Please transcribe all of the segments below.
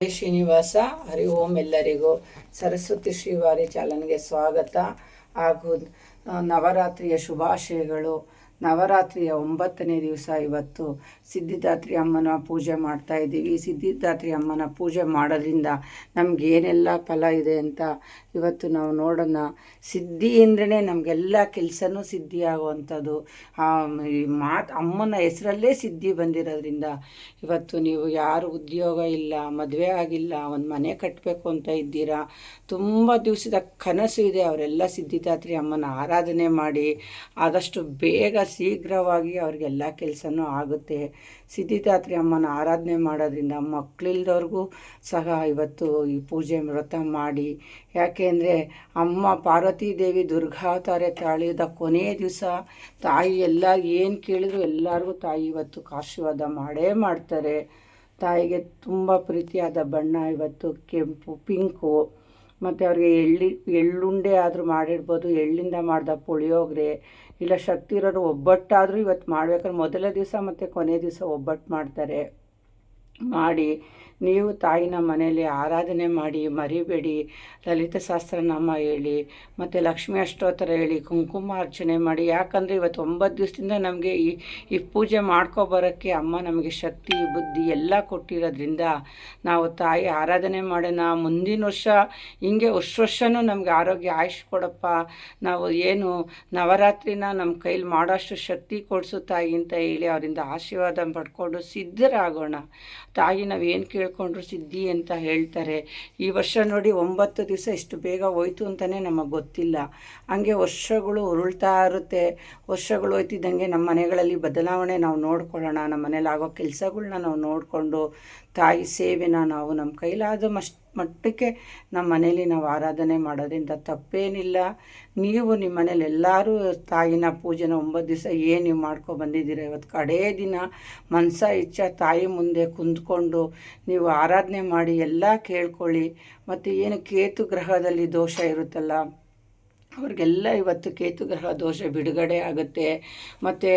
ಜೈ ಶ್ರೀನಿವಾಸ ಹರಿ ಓಂ ಎಲ್ಲರಿಗೂ ಸರಸ್ವತಿ ಶ್ರೀವಾರಿ ಚಾಲನೆಗೆ ಸ್ವಾಗತ ಹಾಗೂ ನವರಾತ್ರಿಯ ಶುಭಾಶಯಗಳು. ನವರಾತ್ರಿಯ ಒಂಬತ್ತನೇ ದಿವಸ ಇವತ್ತು ಸಿದ್ಧಿದಾತ್ರಿ ಅಮ್ಮನ ಪೂಜೆ ಮಾಡ್ತಾ ಇದ್ದೀವಿ. ಸಿದ್ಧಿದಾತ್ರಿ ಅಮ್ಮನ ಪೂಜೆ ಮಾಡೋದ್ರಿಂದ ನಮಗೇನೆಲ್ಲ ಫಲ ಇದೆ ಅಂತ ಇವತ್ತು ನಾವು ನೋಡೋಣ. ಸಿದ್ಧಿ ಅಂದ್ರೇ ನಮಗೆಲ್ಲ ಕೆಲಸನೂ ಸಿದ್ಧಿ ಆಗುವಂಥದ್ದು ಮಾತು, ಅಮ್ಮನ ಹೆಸರಲ್ಲೇ ಸಿದ್ಧಿ ಬಂದಿರೋದ್ರಿಂದ ಇವತ್ತು ನೀವು ಯಾರು ಉದ್ಯೋಗ ಇಲ್ಲ, ಮದುವೆ ಆಗಿಲ್ಲ, ಒಂದು ಮನೆ ಕಟ್ಟಬೇಕು ಅಂತ ಇದ್ದೀರಾ? ತುಂಬ ದಿವಸದ ಕನಸು ಇದೆ. ಅವರೆಲ್ಲ ಸಿದ್ಧಿದಾತ್ರಿ ಅಮ್ಮನ ಆರಾಧನೆ ಮಾಡಿ ಆದಷ್ಟು ಬೇಗ ಶೀಘ್ರವಾಗಿ ಅವ್ರಿಗೆಲ್ಲ ಕೆಲಸನೂ ಆಗುತ್ತೆ. ಸಿದ್ಧಿದಾತ್ರಿ ಅಮ್ಮನ ಆರಾಧನೆ ಮಾಡೋದ್ರಿಂದ ಮಕ್ಕಳಿಲ್ದವ್ರಿಗೂ ಸಹ ಇವತ್ತು ಈ ಪೂಜೆ ವ್ರತ ಮಾಡಿ. ಯಾಕೆ ಅಂದರೆ ಅಮ್ಮ ಪಾರ್ವತಿ ದೇವಿ ದುರ್ಗಾವತಾರ ತಾಳಿದ ಕೊನೆಯ ದಿವಸ ತಾಯಿ ಎಲ್ಲ ಏನು ಕೇಳಿದ್ರು ಎಲ್ಲರಿಗೂ ತಾಯಿ ಇವತ್ತು ಆಶೀರ್ವಾದ ಮಾಡೇ ಮಾಡ್ತಾರೆ. ತಾಯಿಗೆ ತುಂಬ ಪ್ರೀತಿಯಾದ ಬಣ್ಣ ಇವತ್ತು ಕೆಂಪು, ಪಿಂಕು. ಮತ್ತು ಅವ್ರಿಗೆ ಎಳ್ಳಿ, ಎಳ್ಳುಂಡೆ ಆದರೂ ಮಾಡಿರ್ಬೋದು, ಎಳ್ಳಿಂದ ಮಾಡಿದ ಪುಳಿಯೋಗರೆ, ಇಲ್ಲ ಶಕ್ತಿ ಇರೋರು ಒಬ್ಬಟ್ಟಾದರೂ ಇವತ್ತು ಮಾಡ್ಬೇಕಾದ್ರೆ ಮೊದಲ ದಿವಸ ಮತ್ತು ಕೊನೆ ದಿವಸ ಒಬ್ಬಟ್ಟು ಮಾಡ್ತಾರೆ. ಮಾಡಿ, ನೀವು ತಾಯಿನ ಮನೆಯಲ್ಲಿ ಆರಾಧನೆ ಮಾಡಿ, ಮರಿಬೇಡಿ ಲಲಿತ ಸಹಸ್ರನಾಮ ಹೇಳಿ, ಮತ್ತು ಲಕ್ಷ್ಮೀ ಅಷ್ಟೋತ್ತರ ಹೇಳಿ, ಕುಂಕುಮ ಅರ್ಚನೆ ಮಾಡಿ. ಯಾಕಂದರೆ ಇವತ್ತು ಒಂಬತ್ತು ದಿವಸದಿಂದ ನಮಗೆ ಈ ಈ ಪೂಜೆ ಮಾಡ್ಕೊಬರೋಕ್ಕೆ ಅಮ್ಮ ನಮಗೆ ಶಕ್ತಿ, ಬುದ್ಧಿ ಎಲ್ಲ ಕೊಟ್ಟಿರೋದ್ರಿಂದ ನಾವು ತಾಯಿ ಆರಾಧನೆ ಮಾಡೋಣ. ಮುಂದಿನ ವರ್ಷ ಹಿಂಗೆ ವರ್ಷ ವರ್ಷವೂ ನಮಗೆ ಆರೋಗ್ಯ ಆಯುಷ್ ಕೊಡಪ್ಪ. ನಾವು ಏನು ನವರಾತ್ರಿನ ನಮ್ಮ ಕೈಲಿ ಮಾಡೋಷ್ಟು ಶಕ್ತಿ ಕೊಡಿಸು ತಾಯಿ ಅಂತ ಹೇಳಿ ಅವರಿಂದ ಆಶೀರ್ವಾದ ಪಡ್ಕೊಂಡು ಸಿದ್ಧರಾಗೋಣ. ತಾಯಿ ನಾವು ಏನು ಕೇಳ್ಕೊಂಡ್ರು ಸಿದ್ಧಿ ಅಂತ ಹೇಳ್ತಾರೆ. ಈ ವರ್ಷ ನೋಡಿ ಒಂಬತ್ತು ದಿವಸ ಇಷ್ಟು ಬೇಗ ಹೋಯ್ತು ಅಂತಲೇ ನಮಗೆ ಗೊತ್ತಿಲ್ಲ. ಹಾಗೆ ವರ್ಷಗಳು ಉರುಳ್ತಾ ಇರುತ್ತೆ. ವರ್ಷಗಳು ಹೋಯ್ತಿದ್ದಂಗೆ ನಮ್ಮ ಮನೆಗಳಲ್ಲಿ ಬದಲಾವಣೆ ನಾವು ನೋಡ್ಕೊಳ್ಳೋಣ. ನಮ್ಮ ಮನೇಲಿ ಆಗೋ ಕೆಲಸಗಳನ್ನ ನಾವು ನೋಡಿಕೊಂಡು ತಾಯಿ ಸೇವೆನ ನಾವು ನಮ್ಮ ಕೈಲಾದ ಮಸ್ಟ್ ಮಟ್ಟಕ್ಕೆ ನಮ್ಮ ಮನೇಲಿ ನಾವು ಆರಾಧನೆ ಮಾಡೋದ್ರಿಂದ ತಪ್ಪೇನಿಲ್ಲ. ನೀವು ನಿಮ್ಮ ಮನೇಲಿ ಎಲ್ಲರೂ ತಾಯಿನ ಪೂಜೆನ ಒಂಬತ್ತು ದಿವಸ ಏನು ನೀವು ಮಾಡ್ಕೊ ಬಂದಿದ್ದೀರ? ಇವತ್ತು ಕಡೇ ದಿನ ಮನಸ ಇಚ್ಛ ತಾಯಿ ಮುಂದೆ ಕುಂತ್ಕೊಂಡು ನೀವು ಆರಾಧನೆ ಮಾಡಿ ಎಲ್ಲ ಕೇಳ್ಕೊಳ್ಳಿ. ಮತ್ತು ಏನು ಕೇತು ಗ್ರಹದಲ್ಲಿ ದೋಷ ಇರುತ್ತಲ್ಲ? ಅವ್ರಿಗೆಲ್ಲ ಇವತ್ತು ಕೇತು ಗ್ರಹ ದೋಷ ಬಿಡುಗಡೆ ಆಗುತ್ತೆ. ಮತ್ತು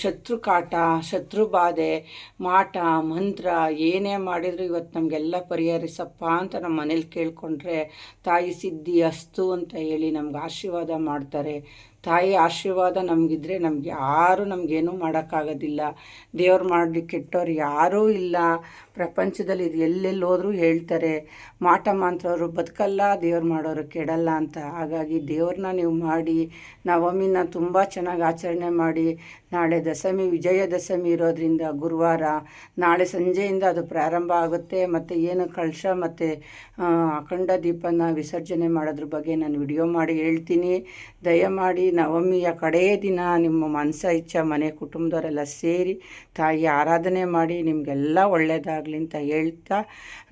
ಶತ್ರು ಕಾಟ, ಶತ್ರು ಬಾಧೆ, ಮಾಟ, ಮಂತ್ರ ಏನೇ ಮಾಡಿದರೂ ಇವತ್ತು ನಮಗೆಲ್ಲ ಪರಿಹರಿಸಪ್ಪ ಅಂತ ನಮ್ಮ ಮನೇಲಿ ಕೇಳಿಕೊಂಡ್ರೆ ತಾಯಿ ಸಿದ್ಧಿ ಅಸ್ತು ಅಂತ ಹೇಳಿ ನಮ್ಗೆ ಆಶೀರ್ವಾದ ಮಾಡ್ತಾರೆ. ತಾಯಿ ಆಶೀರ್ವಾದ ನಮಗಿದ್ರೆ ನಮ್ಗೆ ಯಾರೂ ನಮಗೇನೂ ಮಾಡೋಕ್ಕಾಗೋದಿಲ್ಲ. ದೇವ್ರು ಮಾಡಿ ಕೆಟ್ಟವ್ರು ಯಾರೂ ಇಲ್ಲ. ಪ್ರಪಂಚದಲ್ಲಿ ಇದು ಎಲ್ಲೆಲ್ಲಿ ಹೋದರೂ ಹೇಳ್ತಾರೆ, ಮಾಟ ಮಾಂತ್ರವರು ಬದುಕಲ್ಲ, ದೇವ್ರು ಮಾಡೋರು ಕೆಡಲ್ಲ ಅಂತ. ಹಾಗಾಗಿ ದೇವ್ರನ್ನ ನೀವು ಮಾಡಿ, ನವಮಿನ ತುಂಬ ಚೆನ್ನಾಗಿ ಆಚರಣೆ ಮಾಡಿ, ನಾಳೆ ದಶಮಿ ವಿಜಯದಶಮಿ ಇರೋದ್ರಿಂದ ಗುರುವಾರ, ನಾಳೆ ಸಂಜೆಯಿಂದ ಅದು ಪ್ರಾರಂಭ ಆಗುತ್ತೆ. ಮತ್ತು ಏನು ಕಳಶ ಮತ್ತು ಅಖಂಡ ದೀಪನ ವಿಸರ್ಜನೆ ಮಾಡೋದ್ರ ಬಗ್ಗೆ ನಾನು ವಿಡಿಯೋ ಮಾಡಿ ಹೇಳ್ತೀನಿ. ದಯಮಾಡಿ ನವಮಿಯ ಕಡೆಯ ದಿನ ನಿಮ್ಮ ಮನಸ ಇಚ್ಛ, ಮನೆ, ಕುಟುಂಬದವರೆಲ್ಲ ಸೇರಿ ತಾಯಿ ಆರಾಧನೆ ಮಾಡಿ ನಿಮಗೆಲ್ಲ ಒಳ್ಳೆಯದಾಗಲಿ ಅಂತ ಹೇಳ್ತಾ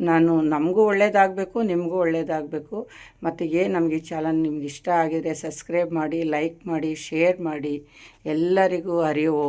ನಾನು ನಮಗೂ ಒಳ್ಳೆಯದಾಗಬೇಕು ನಿಮಗೂ ಒಳ್ಳೆಯದಾಗಬೇಕು ಮತ್ತು ಏನು ನಮಗೆ ಈ ನಿಮ್ಗೆ ಇಷ್ಟ ಆಗಿದ್ರೆ ಸಬ್ಸ್ಕ್ರೈಬ್ ಮಾಡಿ, ಲೈಕ್ ಮಾಡಿ, ಶೇರ್ ಮಾಡಿ. ಎಲ್ಲರಿಗೂ ಅರಿವು